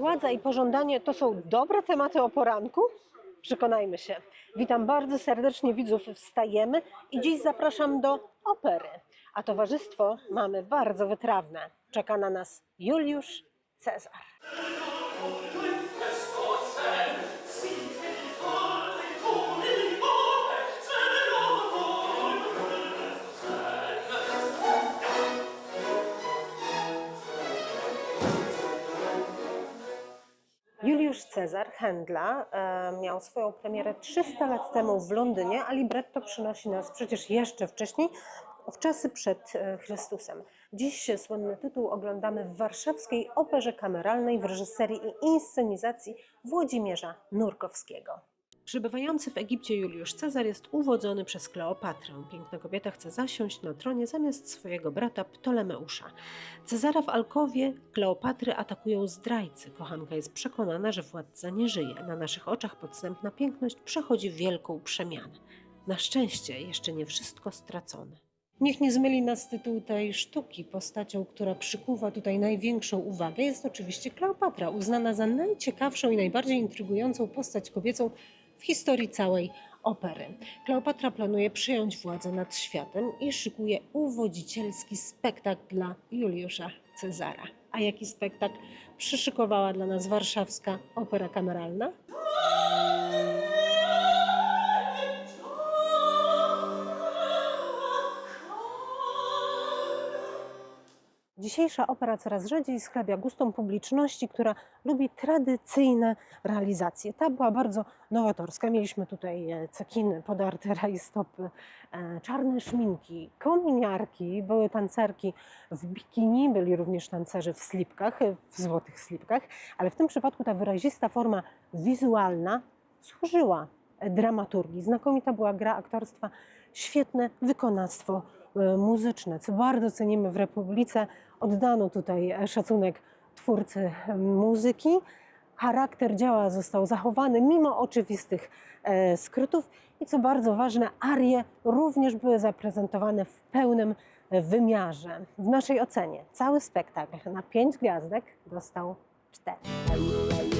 władza i pożądanie to są dobre tematy o poranku? Przekonajmy się. Witam bardzo serdecznie widzów. Wstajemy i dziś zapraszam do opery. A towarzystwo mamy bardzo wytrawne. Czeka na nas Juliusz Cezar. Juliusz Cezar Händla e, miał swoją premierę 300 lat temu w Londynie, a libretto przynosi nas przecież jeszcze wcześniej, w czasy przed e, Chrystusem. Dziś słynny tytuł oglądamy w warszawskiej operze kameralnej w reżyserii i inscenizacji Włodzimierza Nurkowskiego. Przybywający w Egipcie Juliusz Cezar jest uwodzony przez Kleopatrę. Piękna kobieta chce zasiąść na tronie zamiast swojego brata Ptolemeusza. Cezara w alkowie Kleopatry atakują zdrajcy. Kochanka jest przekonana, że władca nie żyje. Na naszych oczach podstępna piękność przechodzi wielką przemianę. Na szczęście jeszcze nie wszystko stracone. Niech nie zmyli nas tytuł tej sztuki. Postacią, która przykuwa tutaj największą uwagę, jest oczywiście Kleopatra, uznana za najciekawszą i najbardziej intrygującą postać kobiecą w historii całej opery. Kleopatra planuje przyjąć władzę nad światem i szykuje uwodzicielski spektakl dla Juliusza Cezara. A jaki spektakl przyszykowała dla nas warszawska opera kameralna? Dzisiejsza opera coraz rzadziej schlebia gustom publiczności, która lubi tradycyjne realizacje. Ta była bardzo nowatorska. Mieliśmy tutaj e, cekiny, podarte rajstopy, e, czarne szminki, kominiarki, były tancerki w bikini, byli również tancerzy w slipkach, e, w złotych slipkach, ale w tym przypadku ta wyrazista forma wizualna służyła dramaturgii. Znakomita była gra aktorstwa, świetne wykonawstwo muzyczne, co bardzo cenimy w Republice. Oddano tutaj e, szacunek twórcy e, muzyki. Charakter dzieła został zachowany mimo oczywistych e, skrótów i co bardzo ważne, arie również były zaprezentowane w pełnym wymiarze. W naszej ocenie cały spektakl na pięć gwiazdek dostał cztery.